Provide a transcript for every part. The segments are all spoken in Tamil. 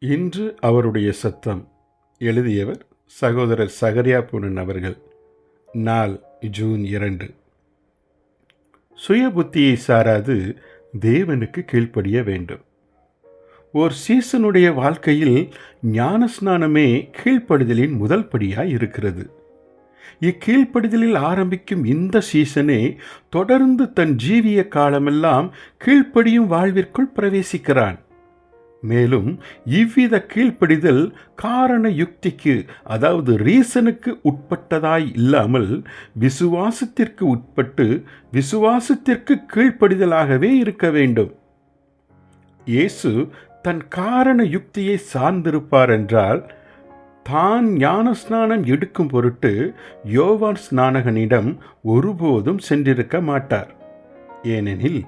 இன்று அவருடைய சத்தம். எழுதியவர் சகோதரர் சகரியா பூனன் அவர்கள். நாள் ஜூன் இரண்டு. சுய புத்தியை சாராது தேவனுக்கு கீழ்ப்படிய வேண்டும். ஓர் சீசனுடைய வாழ்க்கையில் ஞானஸ்நானமே கீழ்ப்படுதலின் முதல் படியாய் இருக்கிறது. இக்கீழ்ப்படுதலில் ஆரம்பிக்கும் இந்த சீசனே தொடர்ந்து தன் ஜீவிய காலமெல்லாம் கீழ்ப்படியும் வாழ்விற்குள் பிரவேசிக்கிறான். மேலும் இவ்வித கீழ்ப்படிதல் காரண யுக்திக்கு அதாவது ரீசனுக்கு உட்பட்டதாய் இல்லாமல் விசுவாசத்திற்கு உட்பட்டு விசுவாசத்திற்கு கீழ்ப்படிதலாகவே இருக்க வேண்டும். இயேசு தன் காரண யுக்தியை சார்ந்திருப்பார் என்றால் தான் ஞானஸ்நானம் எடுக்கும் பொருட்டு யோவான் ஸ்நானகனிடம் ஒருபோதும் சென்றிருக்க மாட்டார். ஏனெனில்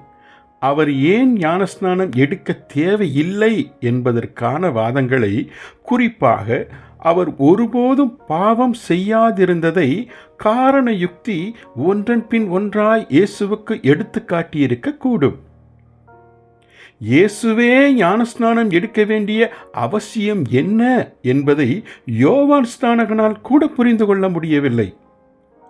அவர் ஏன் ஞானஸ்நானம் எடுக்க தேவையில்லை என்பதற்கான வாதங்களை குறிப்பாக அவர் ஒருபோதும் பாவம் செய்யாதிருந்ததை காரண யுக்தி ஒன்றன் பின் ஒன்றாய் இயேசுவுக்கு எடுத்து காட்டியிருக்க கூடும். இயேசுவே ஞானஸ்நானம் எடுக்க வேண்டிய அவசியம் என்ன என்பதை யோவான் ஸ்நானகனால் கூட புரிந்து கொள்ள முடியவில்லை.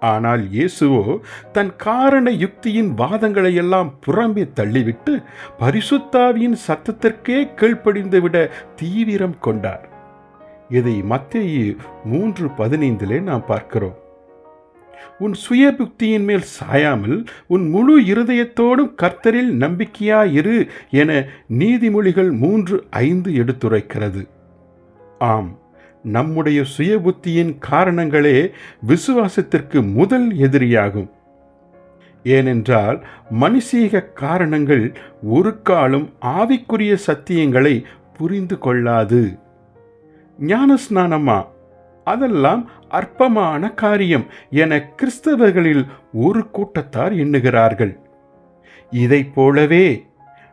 ஆனால் இயேசுவோ தன் காரண யுக்தியின் வாதங்களை எல்லாம் புறம்பே தள்ளிவிட்டு பரிசுத்தாவியின் சத்தத்திற்கே கீழ்ப்படிந்துவிட தீவிரம் கொண்டார். இதை மத்திய மூன்று பதினைந்திலே நாம் பார்க்கிறோம். உன் சுய புக்தியின் மேல் சாயாமல் உன் முழு இருதயத்தோடும் கர்த்தரில் நம்பிக்கையாயிரு என நீதிமொழிகள் மூன்று ஐந்து எடுத்துரைக்கிறது. ஆம் நம்முடைய சுய புத்தியின் காரணங்களே விசுவாசத்திற்கு முதல் எதிரியாகும். ஏனென்றால் மனுஷீக காரணங்கள் ஒரு காலம் ஆவிக்குரிய சத்தியங்களை புரிந்து கொள்ளாது. ஞானஸ்நானமா? அதெல்லாம் அற்பமான காரியம் என கிறிஸ்தவர்களில் ஒரு கூட்டத்தார் எண்ணுகிறார்கள். இதைப் போலவே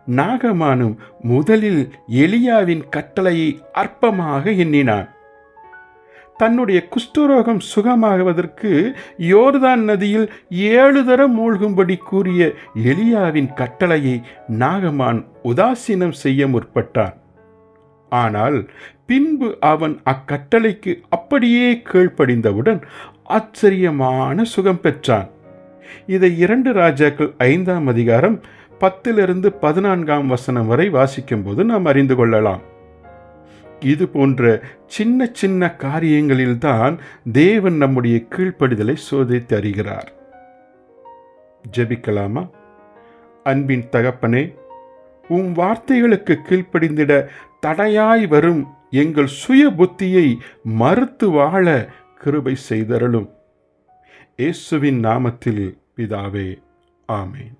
நாகமானும் முதலில் எலியாவின் கட்டளையை அற்பமாக எண்ணினான். தன்னுடைய குஷ்டரோகம் சுகமாகுவதற்கு யோர்தான் நதியில் ஏழு தரம் மூழ்கும்படி கூறிய எலியாவின் கட்டளையை நாகமான் உதாசீனம் செய்ய முற்பட்டான். ஆனால் பின்பு அவன் அக்கட்டளைக்கு அப்படியே கீழ்ப்படிந்தவுடன் ஆச்சரியமான சுகம் பெற்றான். இதை இரண்டு ராஜாக்கள் ஐந்தாம் அதிகாரம் பத்திலிருந்து பதினான்காம் வசனம் வரை வாசிக்கும்போது நாம் அறிந்து கொள்ளலாம். இது போன்ற சின்ன சின்ன காரியங்களில்தான் தேவன் நம்முடைய கீழ்ப்படிதலை சோதித்து அறிகிறார். ஜெபிக்கலாமா? அன்பின் தகப்பனே உம் வார்த்தைகளுக்கு கீழ்ப்படிந்திட தடையாய் வரும் எங்கள் சுய புத்தியை மறுத்து வாழ கிருபை செய்தருளும். இயேசுவின் நாமத்தில் பிதாவே ஆமேன்.